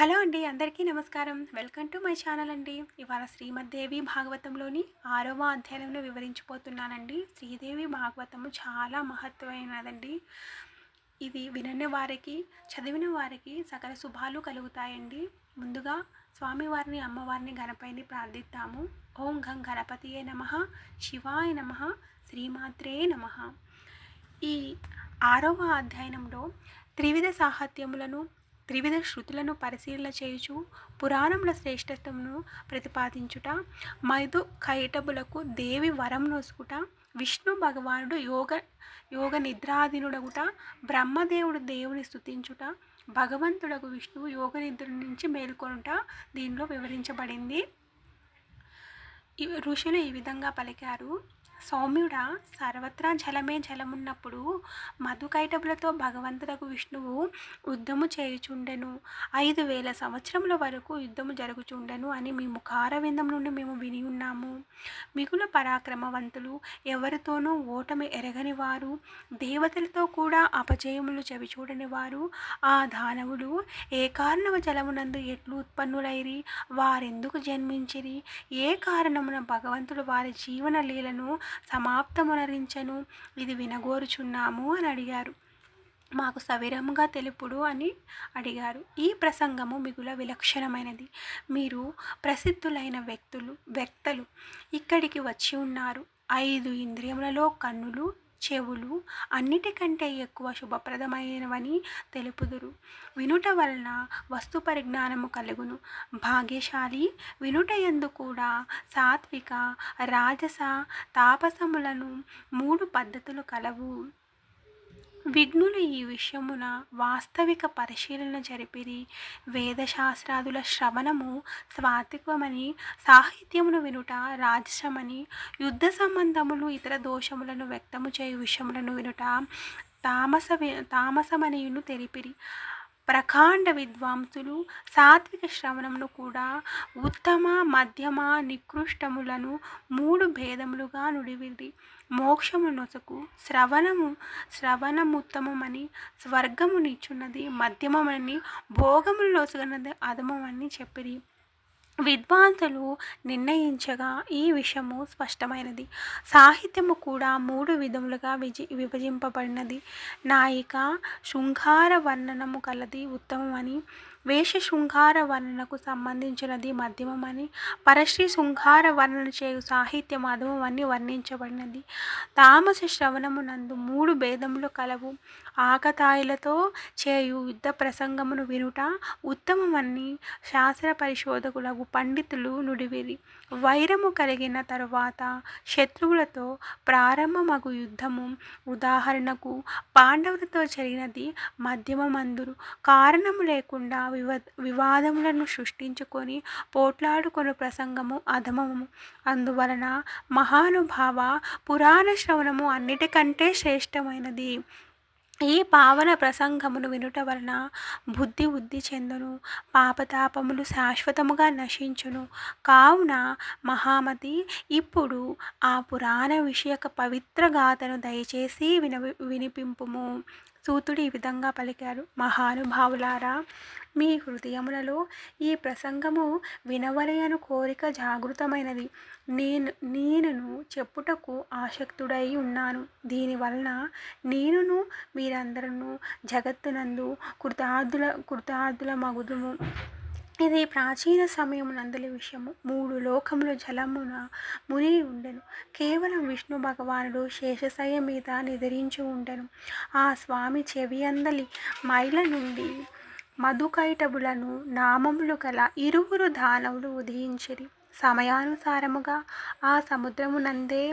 Hello అండి అందరికీ నమస్కారం. వెల్కమ్ టు మై ఛానల్ అండి. ఇవాళ శ్రీమద్దేవి భాగవతంలోని ఆరవ అధ్యాయంలో వివరించిపోతున్నానండి శ్రీదేవి భాగవతము చాలా మహత్వమైనదండి. ఇది వినని వారికి చదివిన వారికి సకల శుభాలు కలుగుతాయండి. ముందుగా స్వామివారిని అమ్మవారిని గణపతిని ప్రార్థిస్తాము ఓం గం గణపతియే నమ శివాయ నమ శ్రీమాత్రే నమ. ఈ ఆరవ అధ్యయనంలో త్రివిధ సాహిత్యములను త్రివిధ శృతులను పరిశీలన చేయుచు పురాణముల శ్రేష్టత్వమును ప్రతిపాదించుట మైదు కైటబులకు దేవి వరం నొసుకుట విష్ణు భగవానుడు యోగ యోగ నిద్రాధీనుడగుట బ్రహ్మదేవుడు దేవుని స్థుతించుట భగవంతుడకు విష్ణువు యోగ నిద్ర నుంచి మేల్కొనుట దీనిలో వివరించబడింది. ఋషులు ఈ విధంగా పలికారు. సౌమ్యుడా సర్వత్రా జలమే జలమున్నప్పుడు మధుకైటబులతో భగవంతుడకు విష్ణువు యుద్ధము చేయుచుండెను. ఐదు వేల సంవత్సరముల వరకు యుద్ధము జరుగుచుండెను అని మీ ముఖార విందం నుండి మేము విని ఉన్నాము. మిగులు పరాక్రమవంతులు ఎవరితోనూ ఓటమి ఎరగని వారు దేవతలతో కూడా అపజయములు చెవి చూడని వారు ఆ దానవులు ఏ కారణవ జలమునందు ఎట్లు ఉత్పన్నులైరి వారెందుకు జన్మించిరి? ఏ కారణమున భగవంతుడు వారి జీవన లీలను సమాప్తమునరించను ఇది వినగోరుచున్నాము అని అడిగారు. మాకు సవిరముగా తెలుపుడు అని అడిగారు. ఈ ప్రసంగము మిగుల విలక్షణమైనది. మీరు ప్రసిద్ధులైన వ్యక్తులు వ్యక్తులు ఇక్కడికి వచ్చి ఉన్నారు. ఐదు ఇంద్రియములలో కన్నులు చెవులు అన్నిటికంటే ఎక్కువ శుభప్రదమైనవని తెలుపుదురు. వినుట వలన వస్తు పరిజ్ఞానము కలుగును. భాగ్యశాలి వినుట ఎందు కూడా సాత్విక రాజస తాపసములను మూడు పద్ధతులు కలవు. విఘ్నులు ఈ విషయమున వాస్తవిక పరిశీలన జరిపిరి. వేదశాస్త్రాదుల శ్రవణము స్వాతికమని సాహిత్యమును వినుట రాజసమని యుద్ధ సంబంధములు ఇతర దోషములను వ్యక్తము చేయు విషయములను వినుట తామస తామసమనియును తెలిపిరి. ప్రకాండ విద్వాంసులు సాత్విక శ్రవణమును కూడా ఉత్తమ మధ్యమ నికృష్టములను మూడు భేదములుగా నుడివిరి. మోక్షమునొసకు శ్రవణము శ్రవణముత్తమమని స్వర్గమునిచ్చున్నది మధ్యమమని భోగములు అధమమని చెప్పిరి. విద్వాంసులు నిర్ణయించగా ఈ విషయము స్పష్టమైనది. సాహిత్యము కూడా మూడు విధములుగా విజి విభజింపబడినది. నాయిక శృంగార వర్ణనము కలది ఉత్తమమని వేష శృంగార వర్ణనకు సంబంధించినది మధ్యమమని పరశ్రీ శృంగార వర్ణన చేయు సాహిత్య అధమమని వర్ణించబడినది. తామస శ్రవణమునందు మూడు భేదములు కలవు. ఆకతాయిలతో చేయు యుద్ధ ప్రసంగమును వినుట ఉత్తమమని శాస్త్ర పరిశోధకులకు పండితులు నుడివిరి. వైరము కలిగిన తరువాత శత్రువులతో ప్రారంభమగు యుద్ధము. ఉదాహరణకు పాండవులతో జరిగినది మధ్యమమందురు కారణము లేకుండా వివ వివాదములను సృష్టించుకొని పోట్లాడుకొని ప్రసంగము అధమము. అందువలన మహానుభావ పురాణ శ్రవణము అన్నిటికంటే శ్రేష్టమైనది. ఈ పావన ప్రసంగమును వినుట వలన బుద్ధి వృద్ధి చెందును పాపతాపములు శాశ్వతముగా నశించును. కావున మహామతి ఇప్పుడు ఆ పురాణ విషయక పవిత్ర గాథను దయచేసి విన వినిపింపుము. సూతుడు ఈ విధంగా పలికారు. మహానుభావులారా మీ హృదయములలో ఈ ప్రసంగము వినవలయను కోరిక జాగృతమైనది. నేను నేనును చెప్పుటకు ఆసక్తుడై ఉన్నాను. దీనివలన నేనును మీరందరూ జగత్తునందు కృతార్థుల కృతార్థుల మగుదుము ఇది ప్రాచీన సమయం నందలి విషయము. మూడు లోకములు జలమున ముని ఉండెను. కేవలం విష్ణు భగవానుడు శేషశయ మీద నిద్రించి ఉండెను. ఆ స్వామి చెవి అందలి మైల నుండి మధుకైటబులను నామములు గల ఇరువురు దానవులు ఉదయించిరి. సమయానుసారముగా ఆ సముద్రమునందే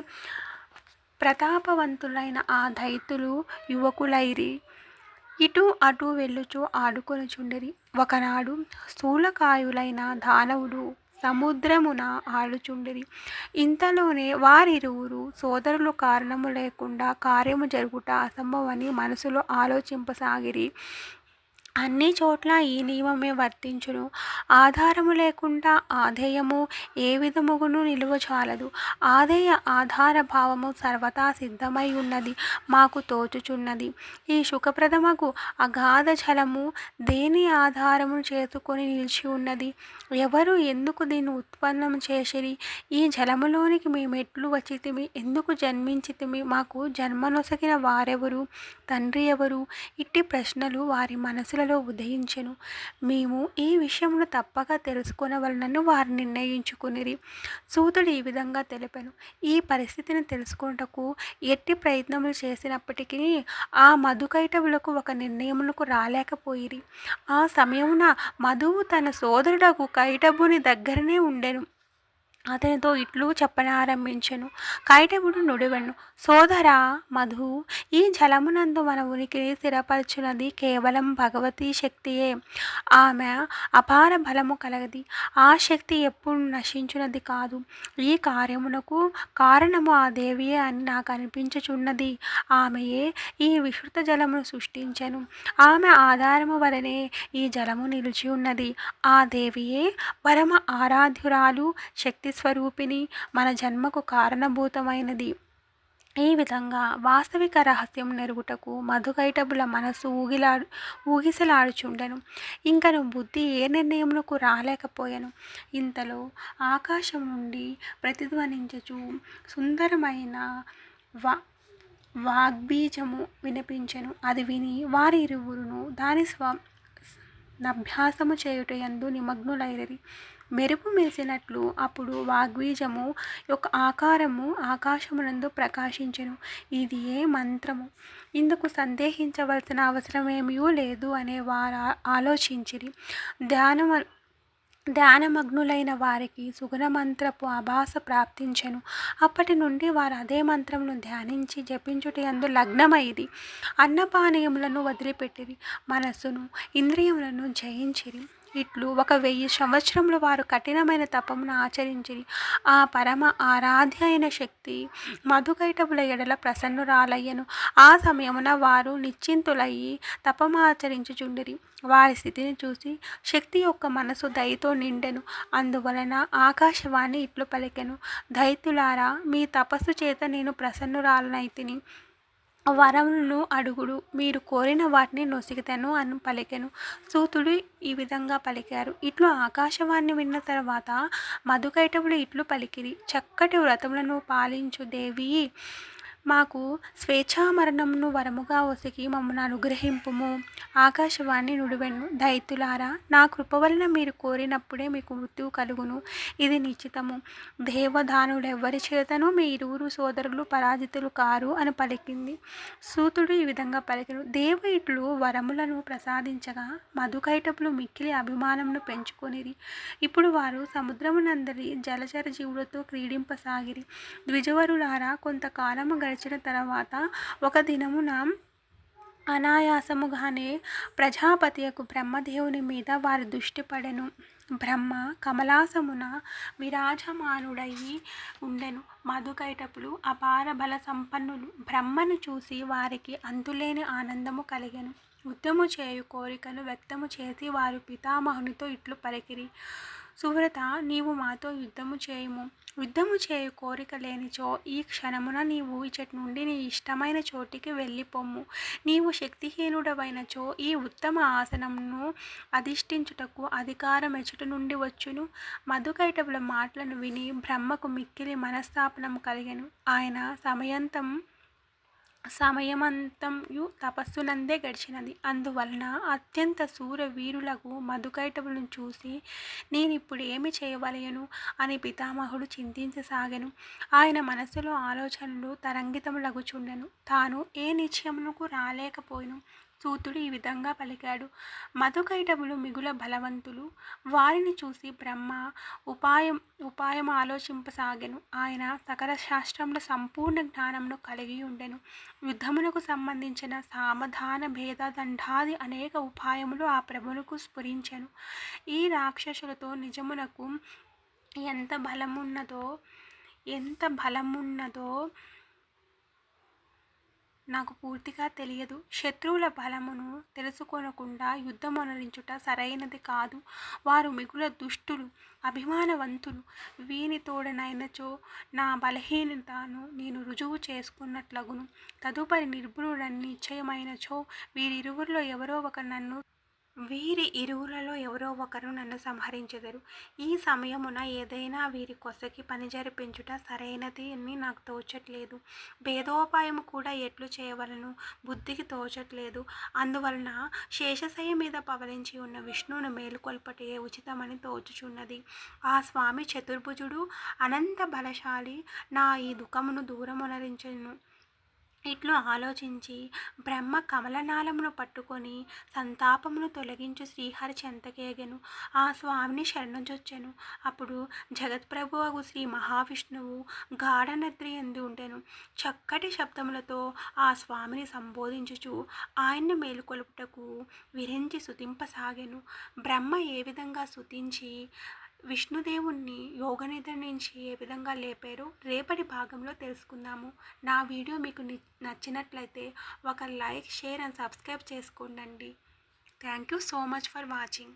ప్రతాపవంతులైన ఆ దైతులు యువకులైరి. ఇటు అటు వెళ్ళుచు ఆడుకొనుచుండిరి. ఒకనాడు స్థూలకాయులైన దానవుడు సముద్రమున ఆడుచుండిరి. ఇంతలోనే వారిరువురు సోదరులు కారణము లేకుండా కార్యము జరుగుట అసంభవని మనసులో ఆలోచింపసాగిరి. అన్ని చోట్ల ఈ నియమమే వర్తించును. ఆధారము లేకుండా ఆధేయము ఏ విధముగును నిలువచాలదు ఆధేయ ఆధార భావము సర్వతా సిద్ధమై ఉన్నది మాకు తోచుచున్నది. ఈ సుఖప్రదమకు అగాధ జలము దేని ఆధారము చేసుకొని నిలిచి ఉన్నది? ఎవరు ఎందుకు దీన్ని ఉత్పన్నం చేసిరి? ఈ జలములోనికి మేమెట్లు వచ్చితిమి ఎందుకు జన్మించితిమి? మాకు జన్మనొసగిన వారెవరు? తండ్రి ఎవరు? ఇట్టి ప్రశ్నలు వారి మనసులలో ఉదయించెను. మేము ఈ విషయమును తప్పక తెలుసుకొనవలనని వారు నిర్ణయించుకునిరి. సూతుడు ఈ విధంగా తెలిపాను. ఈ పరిస్థితిని తెలుసుకుంటకు ఎట్టి ప్రయత్నములు చేసినప్పటికీ ఆ మధుకైటవులకు ఒక నిర్ణయమునకు రాలేకపోయిరి. ఆ సమయమున మధువు తన సోదరుడకు కైటబుని దగ్గరనే ఉండెను. అతనితో ఇట్లు చెప్పనారంభించెను. కైటవుడు నుడివెను. సోదర మధు ఈ జలమునందు మన ఉనికిని స్థిరపరచున్నది కేవలం భగవతీ శక్తియే. ఆమె అపార బలము కలగది. ఆ శక్తి ఎప్పుడు నశించున్నది కాదు. ఈ కార్యమునకు కారణము ఆ దేవియే అని నాకు అనిపించుచున్నది. ఆమెయే ఈ విశృత జలమును సృష్టించను. ఆమె ఆధారము వలనే ఈ జలము నిలిచి ఉన్నది ఆ దేవియే పరమ ఆరాధ్యురాలు శక్తి స్వరూపిణి మన జన్మకు కారణభూతమైనది. ఈ విధంగా వాస్తవిక రహస్యం నెరుగుటకు మధుకైటబుల మనసు ఊగిలాడు ఊగిసలాడుచుండెను. ఇంకను బుద్ధి ఏ నిర్ణయమునకు రాలేకపోయాను. ఇంతలో ఆకాశం నుండి ప్రతిధ్వనించచు సుందరమైన వా వాగ్బీజము వినిపించెను. అది విని వారి ఇరువురును దాని స్వ అభ్యాసము చేయుట యందు నిమగ్నులైరరి. మెరుపు మెరిసినట్లు అప్పుడు వాగ్బీజము యొక్క ఆకారము ఆకాశమునందు ప్రకాశించను. ఇది ఏ మంత్రము? ఇందుకు సందేహించవలసిన అవసరమేమీ లేదు అనే వారు ఆలోచించిరి. ధ్యానం ధ్యానమగ్నులైన వారికి సుగుణ మంత్రపు ఆభాస ప్రాప్తించెను. అప్పటి నుండి వారు అదే మంత్రమును ధ్యానించి జపించుటి అందు లగ్నమైది అన్నపానీయములను వదిలిపెట్టిరి. మనస్సును ఇంద్రియములను జయించిరి. ఇట్లు ఒక వెయ్యి సంవత్సరంలో వారు కఠినమైన తపమును ఆచరించిరి. ఆ పరమ ఆరాధ్య అయిన శక్తి మధుకైటవుల ఎడల ప్రసన్నురాలయ్యను. ఆ సమయమున వారు నిశ్చింతులయ్యి తపమాచరించుచుండిరి వారి స్థితిని చూసి శక్తి యొక్క మనసు దయతో నిండెను. అందువలన ఆకాశవాణి ఇట్లు పలికెను. దైతులారా మీ తపస్సు చేత నేను ప్రసన్నురాలనైతిని. వరములను అడుగుడు మీరు కోరిన వాటిని నొసిగితను అని పలికెను. సూతుడు ఈ విధంగా పలికారు. ఇట్లు ఆకాశవాణి విన్న తర్వాత మధుకైటవులు ఇట్లు పలికిరి. చక్కటి వ్రతములను పాలించు దేవి మాకు స్వేచ్ఛామరణంను వరముగా ఒసిగి మమ్మల్ని అనుగ్రహింపుము. ఆకాశవాణి నుడివెన్ను దైతులారా నా కృప వలన మీరు కోరినప్పుడే మీకు మృత్యువు కలుగును. ఇది నిశ్చితము. దేవదానుడెవ్వరి చేతను మీ ఇరువురు సోదరులు పరాజితులు కారు అని పలికింది. సూతుడు ఈ విధంగా పలికిను. దేవ ఇట్లు వరములను ప్రసాదించగా మధుకైటపులు మిక్కిలి అభిమానమును పెంచుకొనిరి. ఇప్పుడు వారు సముద్రమునందరి జలచర జీవులతో క్రీడింపసాగిరి. ద్విజవరులారా కొంతకాలము గడిచిన తర్వాత ఒక దినమున అనాయాసముగానే ప్రజాపతి యొక్క బ్రహ్మదేవుని మీద వారి దృష్టి పడెను. బ్రహ్మ కమలాసమున విరాజమానుడయి ఉండెను. మధుకైటపులు అపార బల సంపన్నులు బ్రహ్మను చూసి వారికి అంతులేని ఆనందము కలిగెను. ఉద్యము చేయు కోరికను వ్యక్తము చేసి వారు పితామహునితో ఇట్లు పలికిరి. సువ్రత నీవు మాతో యుద్ధము చేయుము. యుద్ధము చేయు కోరిక లేనిచో ఈ క్షణమున నీవు ఇచ్చటి నుండి నీ ఇష్టమైన చోటికి వెళ్ళిపోమ్ము. నీవు శక్తిహీనుడవైనచో ఈ ఉత్తమ ఆసనమును అధిష్ఠించుటకు అధికారం ఎచుట నుండి వచ్చును. మధుకైటవుల మాటలను విని బ్రహ్మకు మిక్కిలి మనస్తాపనం కలిగెను. ఆయన సమయంతం సమయమంతయు తపస్సునందే గడిచినది. అందువలన అత్యంత శూర వీరులకు మధుకైటవులను చూసి నేనిప్పుడు ఏమి చేయవలయను అని పితామహుడు చింతించసాగను. ఆయన మనసులో ఆలోచనలు తరంగితములగుచుండెను. తాను ఏ నిశ్చయమునకు రాలేకపోయిను. సూతుడు ఈ విధంగా పలికాడు. మధుకైటములు మిగుల బలవంతులు. వారిని చూసి బ్రహ్మ ఉపాయం ఉపాయం ఆలోచింపసాగెను. ఆయన సకల శాస్త్రంలో సంపూర్ణ జ్ఞానమును కలిగి ఉండెను. యుద్ధమునకు సంబంధించిన సామధాన భేద దండాది అనేక ఉపాయములు ఆ ప్రభువునకు స్ఫురించెను. ఈ రాక్షసులతో నిజమునకు ఎంత బలమున్నదో ఎంత బలమున్నదో నాకు పూర్తిగా తెలియదు. శత్రువుల బలమును తెలుసుకొనకుండా యుద్ధమొనరించుట సరైనది కాదు. వారు మిగుల దుష్టులు అభిమానవంతులు. వీని తోడనైనచో నా బలహీనతను నేను రుజువు చేసుకున్నట్లగును. తదుపరి నిర్భులుడని నిశ్చయమైనచో వీరిరువురిలో ఎవరో ఒక నన్ను వీరి ఇరువులలో ఎవరో ఒకరు నన్ను సంహరించెదరు. ఈ సమయమున ఏదైనా వీరి కొసకి పని జరిపించుట సరైనది అని నాకు తోచట్లేదు. భేదోపాయము కూడా ఎట్లు చేయవలను? బుద్ధికి తోచట్లేదు. అందువలన శేషశయ్య మీద పవలించి ఉన్న విష్ణువును మేలుకొల్పటే ఉచితమని తోచుచున్నది. ఆ స్వామి చతుర్భుజుడు అనంత బలశాలి నా ఈ దుఃఖమును దూరమునరించను. ఇట్లు ఆలోచించి బ్రహ్మ కమలనాళమును పట్టుకొని సంతాపమును తొలగించు శ్రీహరి చెంతకేగెను ఆ స్వామిని శరణుజొచ్చెను. అప్పుడు జగత్ప్రభువు శ్రీ మహావిష్ణువు గాఢనద్రి ఎందు ఉండెను. చక్కటి శబ్దములతో ఆ స్వామిని సంబోధించుచు ఆయన్ని మేలుకొలుపుటకు విరించి సుతింపసాగెను బ్రహ్మ ఏ విధంగా సుతించి విష్ణుదేవుణ్ణి యోగనిద్ర నుంచి ఏ విధంగా లేపారో రేపటి భాగంలో తెలుసుకుందాము. నా వీడియో మీకు నచ్చినట్లయితే ఒక లైక్ షేర్ అండ్ సబ్స్క్రైబ్ చేసుకోండి thank you so much for watching.